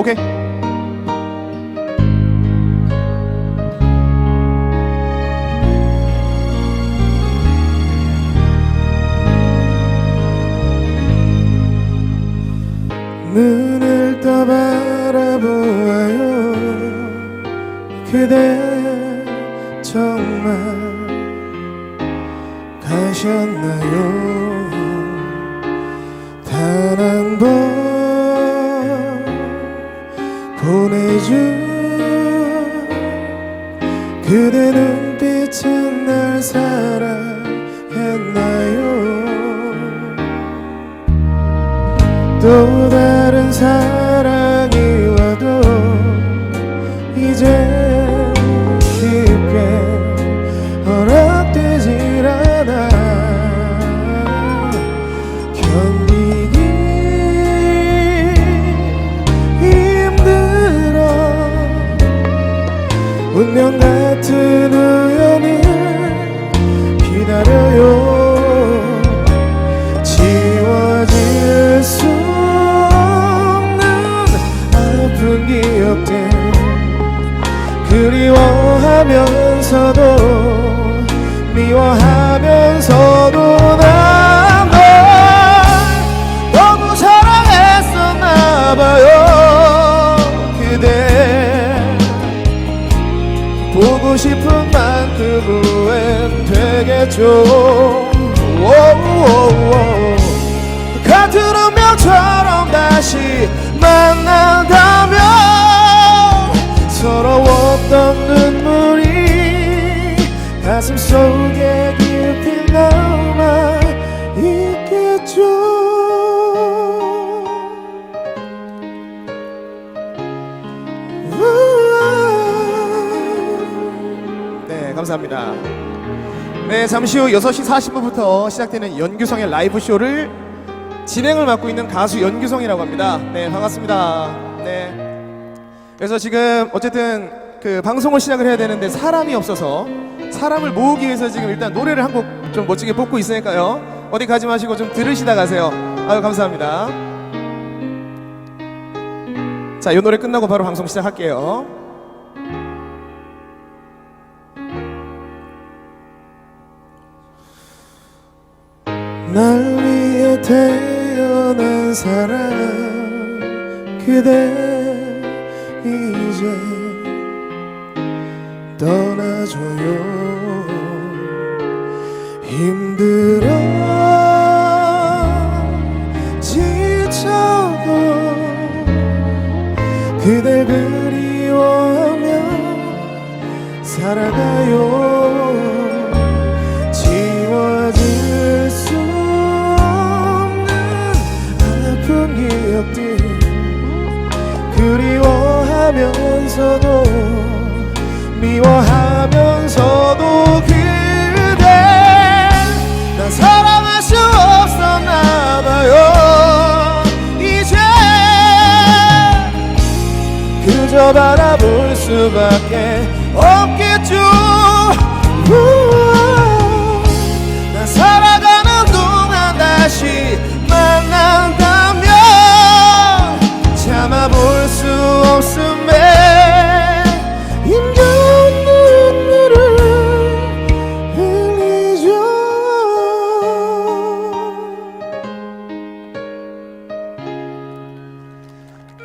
오케이. 눈을 떠 바라보아요. 그대 정말 가셨나요? 단 한 번 보내준 그대 눈빛은 날 사랑했나요? 또 다른 사랑 운명 같은 우연을 기다려요. 지워질 수 없는 아픈 기억들 그리워하면서도 미워하면서도 보고 싶은 후회는 되겠죠 오오오. 같은 운명처럼 다시 만난다면 서러웠던 눈물이 가슴 속에 네, 감사합니다. 네, 잠시 후 6시 40분부터 시작되는 연규성의 라이브 쇼를 진행을 맡고 있는 가수 연규성이라고 합니다. 네, 반갑습니다. 네. 그래서 지금 어쨌든 그 방송을 시작을 해야 되는데 사람이 없어서 사람을 모으기 위해서 지금 일단 노래를 한 곡 좀 멋지게 뽑고 있으니까요. 어디 가지 마시고 좀 들으시다 가세요. 아유, 감사합니다. 자, 이 노래 끝나고 바로 방송 시작할게요. 날 위해 태어난 사람 그대 이제 떠나줘요. 힘들어 지쳐도 그댈 그리워하며 살아가요 그리워하면서도 미워하면서도 그대 난 사랑할 수 없었나 봐요. 이제 그저 바라볼 수밖에 없겠죠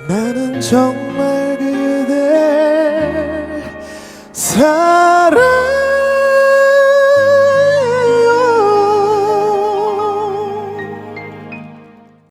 나는 정말 그댈 사랑